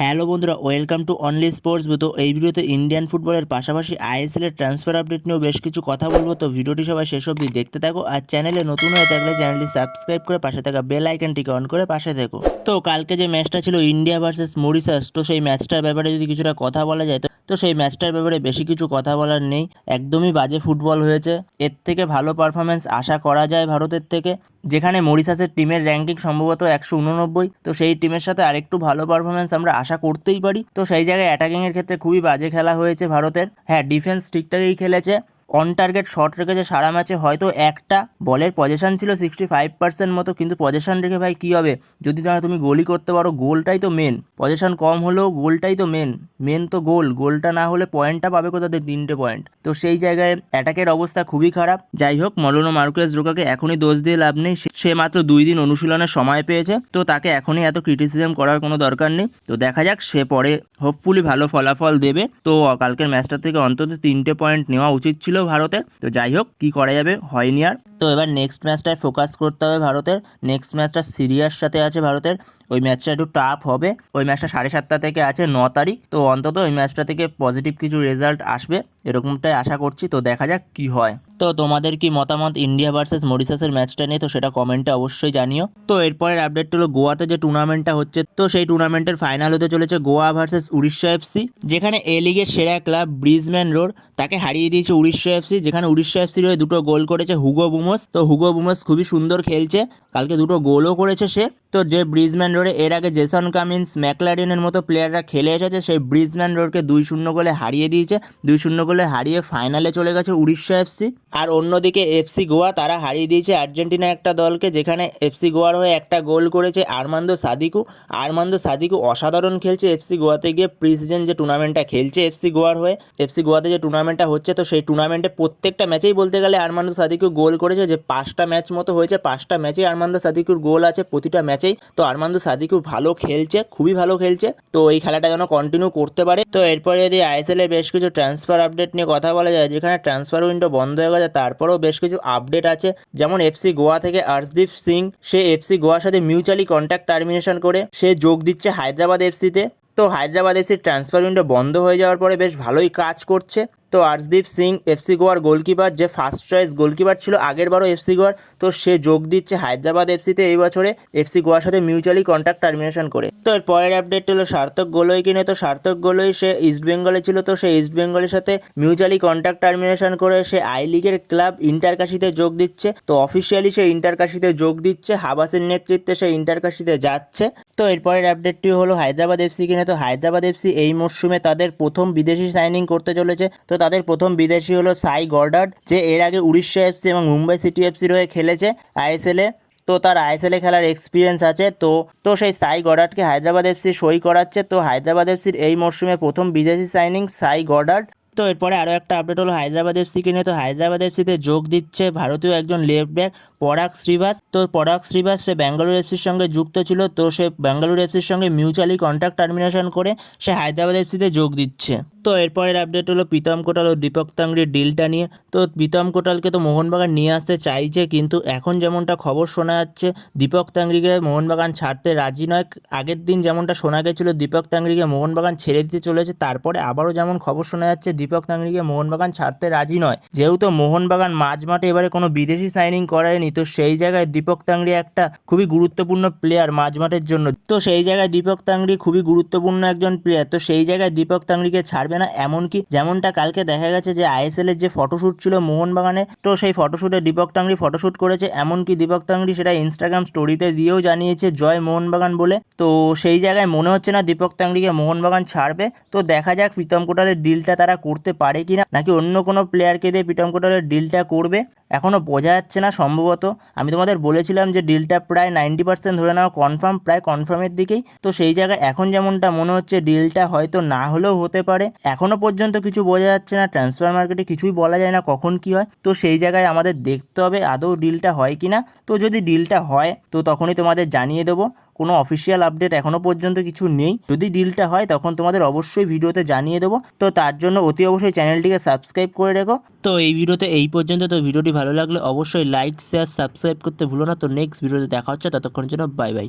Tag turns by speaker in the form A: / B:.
A: Hello বন্ধুরা, welcome to only sports তো এই ভিডিওতে ইন্ডিয়ান ফুটবলের পাশাপাশি আইএসএলের ট্রান্সফার আপডেট নিয়েও বেশ কিছু কথা বলব। তো ভিডিওটি সবাই শেষ অবধি দেখতে থাকো আর চ্যানেলে নতুন হয়ে থাকলে চ্যানেলটি সাবস্ক্রাইব করে পাশে থাকা বেল আইকনটিকে অন করে পাশে থেকো। তো কালকে যে ম্যাচটা ছিল ইন্ডিয়া ভার্সেস মরিসাস তো সেই ম্যাচটার ব্যাপারে যদি কিছুটা কথা বলা যায়, তো তো সেই ম্যাচটার ব্যাপারে বেশি কিছু কথা বলার নেই। একদমই বাজে ফুটবল হয়েছে। এর থেকে ভালো পারফরমেন্স আশা করা যায় ভারতের থেকে। যেখানে মরিশাসের টিমের র্যাঙ্কিং সম্ভবত একশো উননব্বই, তো সেই টিমের সাথে আরেকটু ভালো পারফরমেন্স আমরা আশা করতেই পারি। তো সেই জায়গায় অ্যাটাকিংয়ের ক্ষেত্রে খুবই বাজে খেলা হয়েছে ভারতের। হ্যাঁ ডিফেন্স ঠিকঠাকই খেলেছে। অন টার্গেট শট রেখেছে সারা ম্যাচে হয়তো একটা বলের পজিশন ছিল সিক্সটি ফাইভ পার্সেন্ট মতো, কিন্তু পজিশন রেখে ভাই কী হবে? যদি না তুমি গোলই করতে পারো গোলটাই তো মেন পজিশন কম হলেও গোলটাই তো মেন মেন তো গোল গোলটা না হলে পয়েন্টটা পাবে কোথা থেকে? তিনটে পয়েন্ট তো সেই জায়গায় অ্যাটাকের অবস্থা খুবই খারাপ। যাই হোক মলনো মার্কুয়েস রোকাকে এখনই দোষ দিয়ে লাভ নেই। সে মাত্র দুই দিন অনুশীলনের সময় পেয়েছে। তো তাকে এখনই এত ক্রিটিসিজম করার কোনো দরকার নেই। তো দেখা যাক, সে পরে হোপফুলি ভালো ফলাফল দেবে। তো কালকের ম্যাচটা থেকে অন্তত তিনটে পয়েন্ট নেওয়া উচিত ছিল। ভারতের। তো যাই হোক, কি করা যাবে? হয়নি আর। তো এবার নেক্সট ম্যাচটায় ফোকাস করতে হবে ভারতের। নেক্সট ম্যাচটা সিরিয়ার সাথে আছে ভারতের। ওই ম্যাচটা একটু টাফ হবে। ওই ম্যাচটা সাড়ে সাতটা থেকে আছে, ন তারিখ। তো অন্তত ওই ম্যাচটা থেকে পজিটিভ কিছু রেজাল্ট আসবে, এরকমটাই আশা করছি। তো দেখা যাক কি হয়। তো তোমাদের কি মতামত ইন্ডিয়া ভার্সেস মরিসাসের ম্যাচটা নিয়ে? তো সেটা কমেন্টে অবশ্যই জানিও। তো এরপরের আপডেট হলো গোয়াতে যে টুর্নামেন্টটা হচ্ছে, তো সেই টুর্নামেন্টের ফাইনাল হতে চলেছে গোয়া ভার্সেস উড়িষ্যা এফসি যেখানে এ লিগের সেরা ক্লাব ব্রিজম্যান রোড তাকে হারিয়ে দিয়েছে উড়িষ্যা এফসি যেখানে উড়িষ্যা এফসির হয়ে দুটো গোল করেছে হুগো বুমস। তো হুগো বুমস খুবই সুন্দর খেলছে, কালকে দুটো গোলও করেছে সে। তো যে ব্রিজম্যান রোডে এর আগে জেসন কামিন্স ম্যাকলারিনের মতো প্লেয়াররা খেলে এসেছে, সেই ব্রিজম্যান রোডকে দুই শূন্য গোলে হারিয়ে দিয়েছে। দুই শূন্য গোলে হারিয়ে ফাইনালে চলে গেছে উড়িষ্যা এফসি আর অন্যদিকে এফসি গোয়া তারা হারিয়ে দিয়েছে আর্জেন্টিনা একটা দলকে, যেখানে এফসি গোয়ার হয়ে একটা গোল করেছে আরমান্দো সাদিকু আরমান্দো সাদিকু অসাধারণ খেলছে এফসি গোয়াতে গিয়ে প্রি সিজন যে টুর্নামেন্টটা খেলছে এফসি গোয়ার হয়ে। এফসি গোয়াতে যে টুর্নামেন্টটা হচ্ছে, তো সেই টুর্নামেন্টে প্রত্যেকটা ম্যাচেই বলতে গেলে আরমান্দো সাদিকু গোল করেছে, যে পাঁচটা ম্যাচ মতো হয়েছে, পাঁচটা ম্যাচেই আরমান্দো সাদিকুর গোল আছে, প্রতিটা ম্যাচেই তো আরমান্দো সাদিকু ভালো খেলছে, খুবই ভালো খেলছে। তো এই খেলাটা যেন কন্টিনিউ করতে পারে। তো এরপরে যদি আইএসএল এর বেশ কিছু ট্রান্সফার আপডেট নিয়ে কথা বলা যায়, যেখানে ট্রান্সফার উইন্ডো বন্ধ হয়ে গেছে, তারপরেও বেশ কিছু আপডেট আছে। যেমন এফসি গোয়া থেকে আর্শদীপ সিং, সে এফসি গোয়ার সাথে মিউচুয়ালি কন্ট্যাক্ট টার্মিনেশন করে, সে যোগ দিচ্ছে হায়দ্রাবাদ এফসিতে তো। হায়দ্রাবাদ এফসির ট্রান্সফার উইন্ডো বন্ধ হয়ে যাওয়ার পরে বেশ ভালোই কাজ করছে। তো আর্শদীপ সিং, এফসি গোয়ার গোলকিপার, যে ফার্স্ট চয়েস গোলকিপার ছিল আগের বারও এফসি গোয়ার, তো সে যোগ দিচ্ছে হায়দ্রাবাদ এফসিতে এই বছরে এফসি গোয়ার সাথে মিউচুয়ালি কন্ট্যাক্ট টার্মিনেশন করে। তো এর পরের আপডেট হলো সার্থক গোলই কিনে, তো সার্থক গোলই সে ইস্ট বেঙ্গলে ছিল, তো সে ইস্ট বেঙ্গলের সাথে মিউচুয়ালি কন্ট্যাক্ট টার্মিনেশন করে সে আই লিগের ক্লাব ইন্টারকাশিতে যোগ দিচ্ছে। তো অফিসিয়ালি সে ইন্টারকাশিতে যোগ দিচ্ছে, হাবাসের নেতৃত্বে সে ইন্টারকাশিতে যাচ্ছে। তো এরপরের আপডেটটি হলো হায়দ্রাবাদ এফসি কিনে, তো হায়দ্রাবাদ এফসি এই মরশুমে তাদের প্রথম বিদেশি সাইনিং করতে চলেছে। তো তাদের প্রথম বিদেশি হলো সাই গর্ডার্ড যে এর আগে উড়িষ্যা এফসি এবং মুম্বাই সিটি এফসির হয়ে খেলেছে আইএসএল। এ তো তার আইএসএল এ খেলার এক্সপিরিয়েন্স আছে। তো তো সেই সাই গডার্ডকে হায়দ্রাবাদ এফসি সই করাচ্ছে। তো হায়দ্রাবাদ এফসির এই মরশুমে প্রথম বিদেশি সাইনিং সাই গডার্ড। তো এরপরে আরও একটা আপডেট হলো হায়দ্রাবাদ এফসিকে নিয়ে। তো হায়দ্রাবাদ এফসিতে যোগ দিচ্ছে ভারতীয় একজন লেফট ব্যাক পরাগ শ্রীবাস। তো পরাগ শ্রীবাস সে ব্যাঙ্গালোর এফসির সঙ্গে যুক্ত ছিল, তো সে ব্যাঙ্গালোর এফসির সঙ্গে মিউচুয়ালি কন্ট্রাক্ট টার্মিনেশন করে সে হায়দ্রাবাদ এফসিতে যোগ দিচ্ছে। তো এরপরের আপডেট হলো প্রীতম কোটাল ও দীপক তাংড়ির ডিলটা নিয়ে। তো প্রীতম কোটালকে তো মোহনবাগান নিয়ে আসতে চাইছে, কিন্তু এখন যেমনটা খবর শোনা যাচ্ছে, দীপক তাংড়িকে মোহনবাগান ছাড়তে রাজি নয়। আগের দিন যেমনটা শোনা গেছিল, দীপক তাংড়িকে মোহনবাগান ছেড়ে দিতে চলেছে, তারপরে আবারও যেমন খবর শোনা যাচ্ছে, দীপক তাংড়িকে মোহনবাগান ছাড়তে রাজি নয়। যেহেতু মোহনবাগান মাঝ মাঠে এবারে কোনো বিদেশি সাইনিং করায়নি তো সেই জায়গায় দীপক তাংড়ি একটা খুবই গুরুত্বপূর্ণ প্লেয়ার মাঝ মাঠের জন্য। তো সেই জায়গায় দীপক তাংড়ি খুবই গুরুত্বপূর্ণ একজন প্লেয়ার তো সেই জায়গায় দীপক তাংড়িকে ছাড়বে না এমনকি যেমনটা কালকে দেখা গেছে যে আইএসএল এর যে ফটোশ্যুট ছিল মোহনবাগানে, তো সেই ফটোশ্যুটে দীপক তাংড়ি ফটোশ্যুট করেছে। এমনকি দীপক তাংড়ি সেটা ইনস্টাগ্রাম স্টোরিতে দিয়েও জানিয়েছে, জয় মোহনবাগান বলে। তো সেই জায়গায় মনে হচ্ছে না দীপক তাংড়িকে মোহনবাগান ছাড়বে। তো দেখা যাক প্রীতম কোটালের ডিলটা তারা করতে পারে কিনা, নাকি অন্য কোনো প্লেয়ারকে দিয়ে প্রীতম কোটালের ডিলটা করবে। এখনও বোঝা যাচ্ছে না, সম্ভবত আমি তোমাদের বলেছিলাম যে ডিলটা প্রায় নাইনটি পার্সেন্ট ধরে নেওয়া কনফার্ম প্রায় কনফার্মের দিকেই। তো সেই জায়গায় এখন যেমনটা মনে হচ্ছে ডিলটা হয়তো না হলেও হতে পারে। এখনও পর্যন্ত কিছু বোঝা যাচ্ছে না ট্রান্সফার মার্কেটে কিছুই বলা যায় না কখন কি হয়। তো সেই জায়গায় আমাদের দেখতে হবে আদৌ ডিলটা হয় কি না তো যদি ডিলটা হয়, তো তখনই তোমাদের জানিয়ে দেবো। কোনো অফিসিয়াল আপডেট এখনও পর্যন্ত কিছু নেই। যদি ডিলটা হয়, তখন তোমাদের অবশ্যই ভিডিওতে জানিয়ে দেবো। তো তার জন্য অতি অবশ্যই চ্যানেলটিকে সাবস্ক্রাইব করে রেখো। তো এই ভিডিওতে এই পর্যন্ত। তো ভিডিওটি ভালো লাগলে অবশ্যই লাইক শেয়ার সাবস্ক্রাইব করতে ভুলো না। তো নেক্সট ভিডিওতে দেখা হচ্ছে। ততক্ষণের জন্য বাই বাই